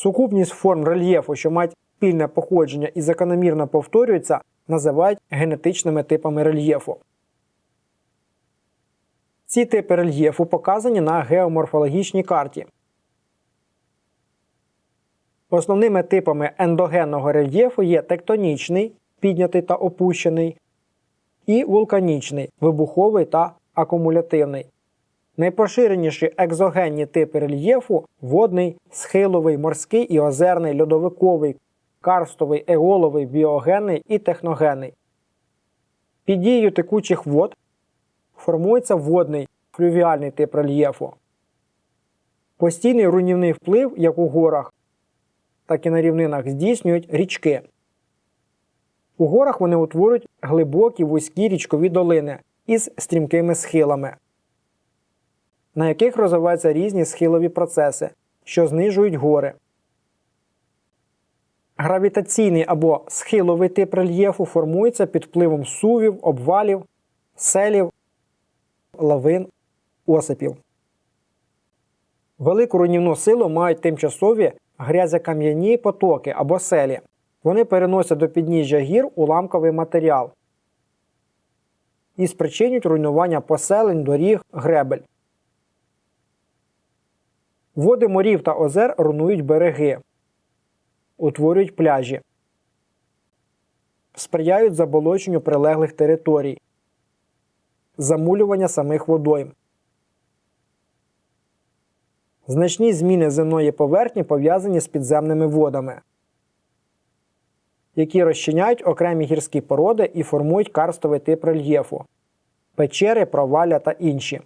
Сукупність форм рельєфу, що мають спільне походження і закономірно повторюються, називають генетичними типами рельєфу. Ці типи рельєфу показані на геоморфологічній карті. Основними типами ендогенного рельєфу є тектонічний, піднятий та опущений, і вулканічний, вибуховий та акумулятивний. Найпоширеніші екзогенні типи рельєфу водний, схиловий, морський і озерний, льодовиковий, карстовий, еоловий, біогенний і техногенний. Під дією текучих вод формується водний флювіальний тип рельєфу. Постійний руйнівний вплив як у горах, так і на рівнинах здійснюють річки. У горах вони утворюють глибокі вузькі річкові долини із стрімкими схилами, на яких розвиваються різні схилові процеси, що знижують гори. Гравітаційний або схиловий тип рельєфу формується під впливом сувів, обвалів, селів, лавин, осипів. Велику руйнівну силу мають тимчасові грязякам'яні потоки або селі. Вони переносять до підніжжя гір уламковий матеріал і спричинюють руйнування поселень, доріг, гребель. Води морів та озер руйнують береги, утворюють пляжі, сприяють заболоченню прилеглих територій, замулювання самих водойм. Значні зміни земної поверхні пов'язані з підземними водами, які розчиняють окремі гірські породи і формують карстовий тип рельєфу, печери, провалля та інші.